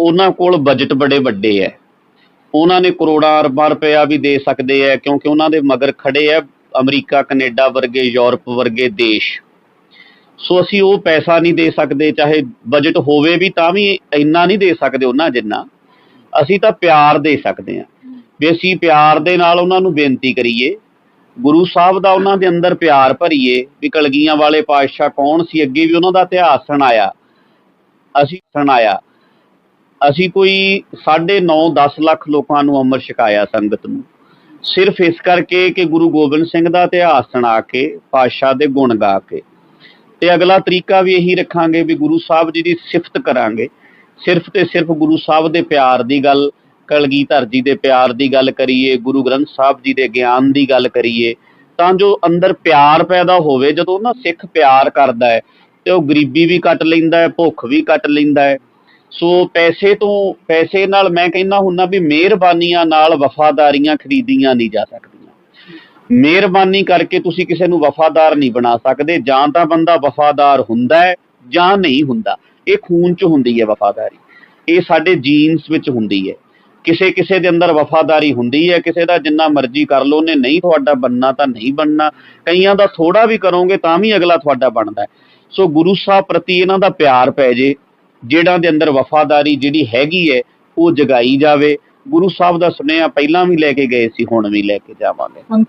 ਉਹਨਾਂ ਕੋਲ ਬਜਟ ਬੜੇ ਵੱਡੇ ਹੈ ਉਹਨਾਂ ਨੇ ਕਰੋੜਾਂ ਅਰਬਾਂ ਰੁਪਇਆ ਵੀ ਦੇ ਸਕਦੇ ਹੈ ਕਿਉਂਕਿ ਉਹਨਾਂ ਦੇ ਮਗਰ ਖੜੇ ਹੈ ਅਮਰੀਕਾ, ਕੈਨੇਡਾ ਵਰਗੇ, ਯੂਰਪ ਵਰਗੇ ਦੇਸ਼। ਸੋ ਅਸੀਂ ਉਹ ਪੈਸਾ ਨਹੀਂ ਦੇ ਸਕਦੇ, ਚਾਹੇ ਬਜਟ ਹੋਵੇ ਵੀ ਤਾਂ ਵੀ ਇੰਨਾ ਨਹੀਂ ਦੇ ਸਕਦੇ ਉਹਨਾਂ ਜਿੰਨਾ। ਅਸੀਂ ਤਾਂ ਪਿਆਰ ਦੇ ਸਕਦੇ ਆ ਵੀ ਅਸੀਂ ਪਿਆਰ ਦੇ ਨਾਲ ਉਹਨਾਂ ਨੂੰ ਬੇਨਤੀ ਕਰੀਏ। ਗੁਰੂ ਸਾਹਿਬ ਦਾ ਉਹਨਾਂ ਦੇ ਅੰਦਰ ਪਿਆਰ ਭਰੀਏ ਵੀ ਕਲਗੀਆਂ ਵਾਲੇ ਪਾਤਸ਼ਾਹ ਕੌਣ ਸੀ, ਅੱਗੇ ਵੀ ਉਹਨਾਂ ਦਾ ਇਤਿਹਾਸ ਸੁਣਾਇਆ। ਅਸੀਂ ਸੁਣਾਇਆ। ਅਸੀਂ ਕੋਈ 9.5 10 ਲੱਖ ਲੋਕਾਂ ਨੂੰ ਅੰਮ੍ਰਿਤ ਛਕਾਇਆ ਸੰਗਤ ਨੂੰ। ਸਿਰਫ ਇਸ ਕਰਕੇ ਕਿ ਗੁਰੂ ਗੋਬਿੰਦ ਸਿੰਘ ਦਾ ਇਤਿਹਾਸ ਸੁਣਾ ਕੇ, ਪਾਤਸ਼ਾਹ ਦੇ ਗੁਣ ਗਾ ਕੇ। ਤੇ ਅਗਲਾ ਤਰੀਕਾ ਵੀ ਇਹੀ ਰੱਖਾਂਗੇ ਵੀ ਗੁਰੂ ਸਾਹਿਬ ਜੀ ਦੀ ਸਿਫਤ ਕਰਾਂਗੇ। ਸਿਰਫ ਤੇ ਸਿਰਫ ਗੁਰੂ ਸਾਹਿਬ ਦੇ ਪਿਆਰ ਦੀ ਗੱਲ, ਕਲਗੀਧਰ ਜੀ ਦੇ ਪਿਆਰ ਦੀ ਗੱਲ ਕਰੀਏ, ਗੁਰੂ ਗ੍ਰੰਥ ਸਾਹਿਬ ਜੀ ਦੇ ਗਿਆਨ ਦੀ ਗੱਲ ਕਰੀਏ, ਤਾਂ ਜੋ ਅੰਦਰ ਪਿਆਰ ਪੈਦਾ ਹੋਵੇ, ਜਦੋਂ ਨਾ ਸਿੱਖ ਪਿਆਰ ਕਰਦਾ ਹੈ, ਤੇ ਉਹ ਗਰੀਬੀ ਵੀ ਕੱਟ ਲੈਂਦਾ ਹੈ, ਭੁੱਖ ਵੀ ਕੱਟ ਲੈਂਦਾ ਹੈ ਸੋ ਪੈਸੇ ਤੋਂ, ਪੈਸੇ ਨਾਲ ਮੈਂ ਕਹਿੰਦਾ ਹੁੰਦਾ ਵੀ ਮਿਹਰਬਾਨੀਆਂ ਨਾਲ ਵਫਾਦਾਰੀਆਂ ਖਰੀਦੀਆਂ ਨਹੀਂ ਜਾ ਸਕਦੀਆਂ। ਮਿਹਰਬਾਨੀ ਕਰਕੇ ਤੁਸੀਂ ਕਿਸੇ ਨੂੰ ਵਫਾਦਾਰ ਨਹੀਂ ਬਣਾ ਸਕਦੇ। ਜਾਂ ਤਾਂ ਬੰਦਾ ਵਫਾਦਾਰ ਹੁੰਦਾ ਹੈ ਜਾਂ ਨਹੀਂ ਹੁੰਦਾ। ਇਹ ਖੂਨ 'ਚ ਹੁੰਦੀ ਹੈ ਵਫਾਦਾਰੀ। ਇਹ ਸਾਡੇ ਜੀਨਸ ਵਿੱਚ ਹੁੰਦੀ ਹੈ। ਕਿਸੇ ਕਿਸੇ ਦੇ ਅੰਦਰ ਵਫਾਦਾਰੀ ਹੁੰਦੀ ਹੈ। ਕਿਸੇ ਦਾ ਜਿੰਨਾ ਮਰਜ਼ੀ ਕਰ ਲਓ ਨੇ ਨਹੀਂ ਤੁਹਾਡਾ ਬੰਨਾ ਤਾਂ ਨਹੀਂ ਬੰਨਾ ਕਈਆਂ ਦਾ ਥੋੜਾ ਵੀ ਕਰੋਗੇ ਤਾਂ ਵੀ ਅਗਲਾ ਤੁਹਾਡਾ ਬਣਦਾ ਸੋ ਗੁਰੂ ਸਾਹਿਬ ਪ੍ਰਤੀ ਇਹਨਾਂ ਦਾ ਪਿਆਰ ਪੈ ਜੇ। ਜਿਹੜਾ ਦੇ ਅੰਦਰ ਵਫਾਦਾਰੀ ਜਿਹੜੀ ਹੈਗੀ ਹੈ, ਉਹ ਜਗਾਈ ਜਾਵੇ। ਗੁਰੂ ਸਾਹਿਬ ਦਾ ਸੁਨੇਹਾ ਪਹਿਲਾਂ ਵੀ ਲੈ ਕੇ ਗਏ ਸੀ, ਹੁਣ ਵੀ ਲੈ ਕੇ ਜਾਵਾਂਗੇ।